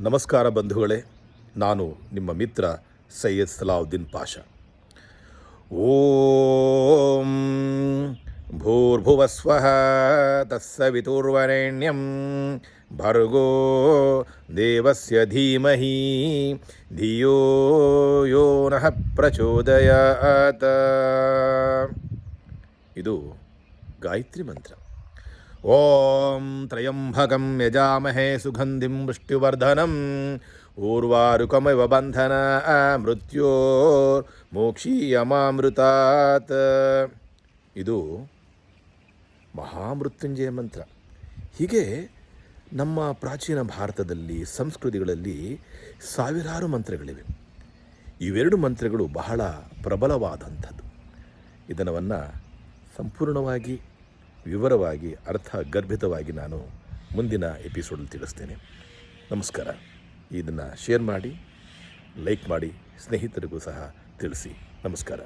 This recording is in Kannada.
ನಮಸ್ಕಾರ ಬಂಧುಗಳೇ, ನಾನು ನಿಮ್ಮ ಮಿತ್ರ ಸೈಯದ್ ಸಲಾವುದ್ದೀನ್ ಪಾಷ. ಓಂ ಭೂರ್ಭುವಸ್ವಃ ತಸ್ಸವಿತುರ್ವರೆಣ್ಯಂ ಭರ್ಗೋ ದೇವಸ್ಯ ಧೀಮಹಿ ಧಿಯೋ ಯೋ ನಃ ಪ್ರಚೋದಯಾತ. ಇದು ಗಾಯತ್ರಿ ಮಂತ್ರ. ಓಂ ತ್ರಯಂಭಕಂ ಯಜಾಮಹೇ ಸುಗಂಧಿಂ ವೃಷ್ಟಿವರ್ಧನಂ ಊರ್ವಾರುಕಮಿವ ಬಂಧನ ಮೃತ್ಯೋರ್ ಮೋಕ್ಷೀಯಮಾಮೃತಾತ್ ಇದು ಮಹಾಮೃತ್ಯುಂಜಯ ಮಂತ್ರ. ಹೀಗೆ ನಮ್ಮ ಪ್ರಾಚೀನ ಭಾರತದಲ್ಲಿ, ಸಂಸ್ಕೃತಿಗಳಲ್ಲಿ ಸಾವಿರಾರು ಮಂತ್ರಗಳಿವೆ. ಇವೆರಡು ಮಂತ್ರಗಳು ಬಹಳ ಪ್ರಬಲವಾದಂಥದ್ದು. ಇದನ್ನು ಸಂಪೂರ್ಣವಾಗಿ ವಿವರವಾಗಿ ಅರ್ಥ ಗರ್ಭಿತವಾಗಿ ನಾನು ಮುಂದಿನ ಎಪಿಸೋಡಲ್ಲಿ ತಿಳಿಸ್ತೇನೆ. ನಮಸ್ಕಾರ. ಇದನ್ನು ಶೇರ್ ಮಾಡಿ ಲೈಕ್ ಮಾಡಿ, ಸ್ನೇಹಿತರಿಗೂ ಸಹ ತಿಳಿಸಿ. ನಮಸ್ಕಾರ.